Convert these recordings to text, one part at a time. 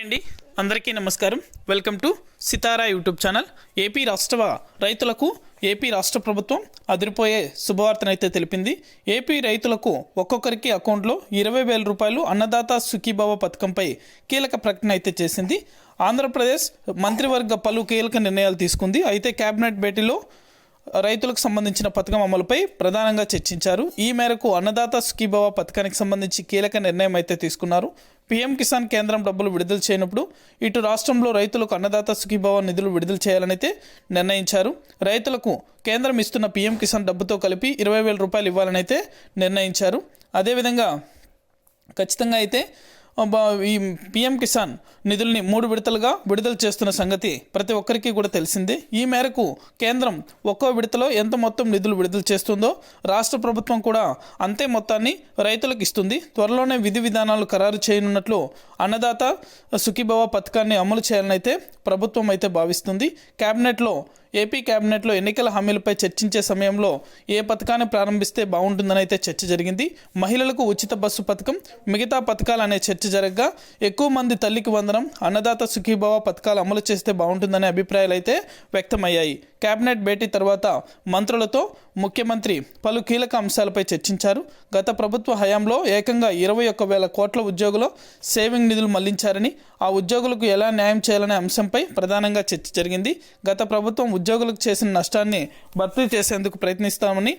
అండి. అందరికీ నమస్కారం. Welcome to Sitara YouTube channel. AP రాష్ట్ర రైతులకు ఏపీ రాష్ట్ర ప్రభుత్వం అదిరిపోయే శుభవార్తనైతే తెలిపింది. ఏపీ రైతులకు ఒక్కొక్కరికి అకౌంట్లో ఇరవై వేల రూపాయలు అన్నదాత సుఖీభావ పథకంపై కీలక ప్రకటన అయితే చేసింది. ఆంధ్రప్రదేశ్ మంత్రివర్గ పలు కీలక నిర్ణయాలు తీసుకుంది. అయితే కేబినెట్ భేటీలో రైతులకు సంబంధించిన పథకం అమలుపై ప్రధానంగా చర్చించారు. ఈ మేరకు అన్నదాత సుఖీభవ పథకానికి సంబంధించి కీలక నిర్ణయం అయితే తీసుకున్నారు. పీఎం కిసాన్ కేంద్రం డబ్బులు విడుదల చేయనప్పుడు ఇటు రాష్ట్రంలో రైతులకు అన్నదాత సుఖీభవ నిధులు విడుదల చేయాలనైతే నిర్ణయించారు. రైతులకు కేంద్రం ఇస్తున్న పీఎం కిసాన్ డబ్బుతో కలిపి ఇరవై వేల రూపాయలు ఇవ్వాలనైతే నిర్ణయించారు. అదేవిధంగా ఖచ్చితంగా అయితే ఈ పిఎం కిసాన్ నిధుల్ని మూడు విడతలుగా విడుదల చేస్తున్న సంగతి ప్రతి ఒక్కరికి కూడా తెలిసిందే. ఈ మేరకు కేంద్రం ఒక్కో విడతలో ఎంత మొత్తం నిధులు విడుదల చేస్తుందో రాష్ట్ర ప్రభుత్వం కూడా అంతే మొత్తాన్ని రైతులకు ఇస్తుంది. త్వరలోనే విధి విధానాలు ఖరారు చేయనున్నట్లు అన్నదాత సుఖీభవ పథకాన్ని అమలు చేయాలని అయితే ప్రభుత్వం అయితే భావిస్తుంది. క్యాబినెట్లో ఏపీ కేబినెట్లో ఎన్నికల హామీలపై చర్చించే సమయంలో ఏ పథకాన్ని ప్రారంభిస్తే బాగుంటుందని అయితే చర్చ జరిగింది. మహిళలకు ఉచిత బస్సు పథకం మిగతా పథకాలు అనే చర్చ జరగగా ఎక్కువ మంది తల్లికి వందనం అన్నదాత సుఖీభావ పథకాలు అమలు చేస్తే బాగుంటుందనే అభిప్రాయాలు అయితే వ్యక్తమయ్యాయి. కేబినెట్ భేటీ తర్వాత మంత్రులతో ముఖ్యమంత్రి పలు కీలక అంశాలపై చర్చించారు. గత ప్రభుత్వ హయాంలో ఏకంగా ఇరవై ఒక్క వేల కోట్ల ఉద్యోగులు సేవింగ్ నిధులు మళ్ళించారని ఆ ఉద్యోగులకు ఎలా న్యాయం చేయాలనే అంశంపై ప్రధానంగా చర్చ జరిగింది. గత ప్రభుత్వం ఉద్యోగులకు చేసిన నష్టాన్ని భర్తీ చేసేందుకు ప్రయత్నిస్తామని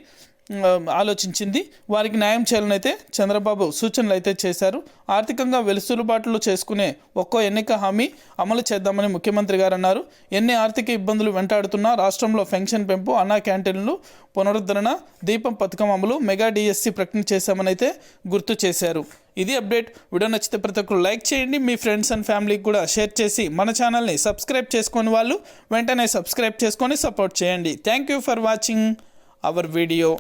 ఆలోచించింది. వారికి న్యాయం చేయాలని అయితే చంద్రబాబు సూచనలు అయితే చేశారు. ఆర్థికంగా వెలుసులుబాట్లు చేసుకునే ఒక్కో ఎన్నిక హామీ అమలు చేద్దామని ముఖ్యమంత్రి గారు అన్నారు. ఎన్ని ఆర్థిక ఇబ్బందులు వెంటాడుతున్నా రాష్ట్రంలో పెన్షన్ పెంపు అన్నా క్యాంటీన్లు పునరుద్ధరణ దీపం పథకం అమలు మెగా డిఎస్సి ప్రకటన చేశామని అయితే గుర్తు చేశారు. ఇది అప్డేట్. వీడియో నచ్చితే ప్రతి ఒక్కరు లైక్ చేయండి. మీ ఫ్రెండ్స్ అండ్ ఫ్యామిలీకి కూడా షేర్ చేసి మన ఛానల్ని సబ్స్క్రైబ్ చేసుకొని వాళ్ళు వెంటనే సబ్స్క్రైబ్ చేసుకొని సపోర్ట్ చేయండి. Thank you for watching our video.